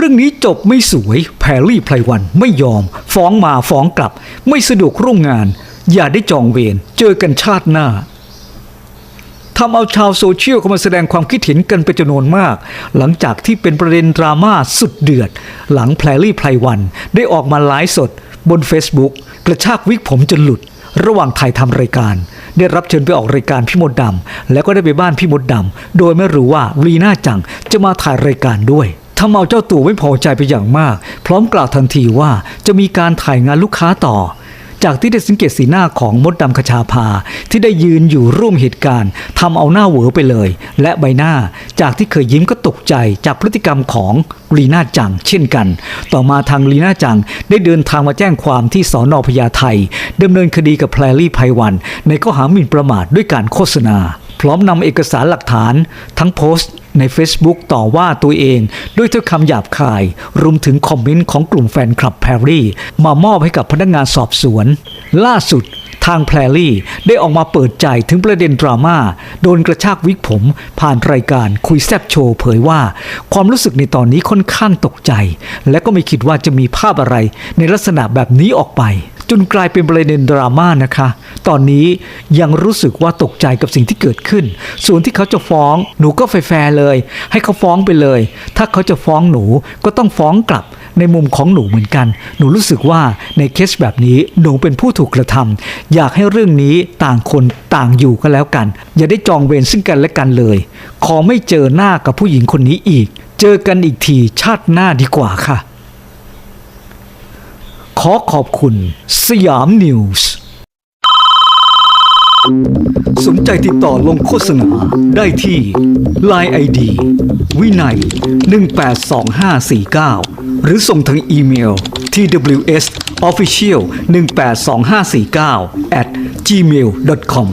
รื่องนี้จบไม่สวย แพรรี่ไพรวันไม่ยอม ฟ้องมาฟ้องกลับ ไม่สะดวกร่วมงาน อย่าได้จองเวรเจอกันชาติหน้าทำเอาชาวโซเชียลเข้ามาแสดงความคิดเห็นกันเป็นจำนวนมาก หลังจากที่เป็นประเด็นดราม่าสุดเดือด หลังแพรรี่ไพรวัน ได้ออกมาไลฟ์สด บน Facebook กระชากวิกผมจนหลุด ระหว่างถ่ายทำรายการ ได้รับเชิญไปออกรายการพี่มดดำแล้วก็ได้ไปบ้านพี่มดดำโดยไม่รู้ว่ารีน่าจังจะมาถ่ายรายการด้วย ทำเอาเจ้าตัวไม่พอใจไปอย่างมาก พร้อมกล่าวทันทีว่าจะมีการถ่ายงานลูกค้าต่อ จากที่ได้สังเกตสีหน้าของมดดำคชาภาที่ได้ยืนอยู่ร่วมเหตุการณ์ทำเอาหน้าเหวอไปเลย และใบหน้าจากที่เคยยิ้มก็ตกใจจากพฤติกรรมของลีน่าจัง เช่นกัน ต่อมาทางลีน่าจังได้เดินทางมาแจ้งความที่สอนอพญาไทดำเนินคดีกับแพรลี่ไพวัน ในข้อหาหมิ่นประมาทด้วยการโฆษณา พร้อมนำเอกสารหลักฐาน ทั้งโพสต์ ใน Facebook ต่อว่าตัวเองด้วยถ้อยคำหยาบคาย รวมถึงคอมเมนต์ของกลุ่มแฟนคลับแพรรี่ มามอบให้กับพนักงานสอบสวน ล่าสุดทางแพรรี่ได้ออกมาเปิดใจถึงประเด็นดราม่าโดนกระชากวิกผม ผ่านรายการคุยแซบโชว์เผยว่า ความรู้สึกในตอนนี้ค่อนข้างตกใจ และก็ไม่คิดว่าจะมีภาพอะไรในลักษณะแบบนี้ออกไป จนกลายเป็นประเด็นดราม่านะคะ ตอนนี้ยังรู้สึกว่าตกใจกับสิ่งที่เกิดขึ้น ส่วนที่เขาจะฟ้องหนูก็แฟร์เลย ให้เขาฟ้องไปเลย ถ้าเขาจะฟ้องหนูก็ต้องฟ้องกลับในมุมของหนูเหมือนกัน หนูรู้สึกว่าในเคสแบบนี้หนูเป็นผู้ถูกกระทำอยากให้เรื่องนี้ต่างคนต่างอยู่ก็แล้วกัน อย่าได้จองเวรซึ่งกันและกันเลย ขอไม่เจอหน้ากับผู้หญิงคนนี้อีก เจอกันอีกทีชาติหน้าดีกว่าค่ะ ขอขอบคุณสยามนิวส์สนใจติดต่อลงโฆษณาได้ที่ Line ID วินัย 182549 หรือส่งทางอีเมล tws official 182549 at gmail.com